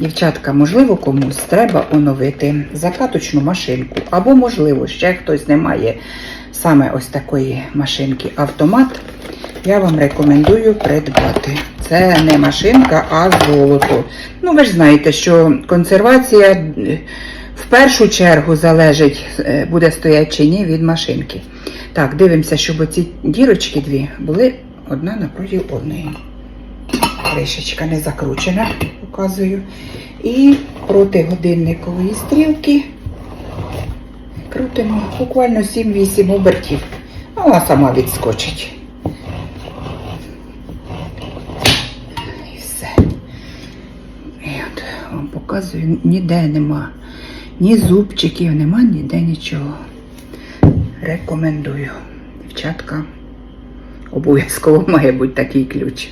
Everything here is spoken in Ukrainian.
Дівчатка, можливо, комусь треба оновити закаточну машинку. Або, можливо, ще хтось не має саме ось такої машинки автомат. Я вам рекомендую придбати. Це не машинка, а золото. Ну, ви ж знаєте, що консервація е, в першу чергу залежить, е, буде стояти чи ні від машинки. Так, дивимося, щоб ці дірочки дві були одна напроти одної. Кришечка не закручена, показую. І проти годинникової стрілки крутимо буквально 7-8 обертів. А вона сама відскочить. І все. І от вам показую, ніде нема. Ні зубчиків, нема ніде нічого. Рекомендую. Дівчатка, обов'язково має бути такий ключ.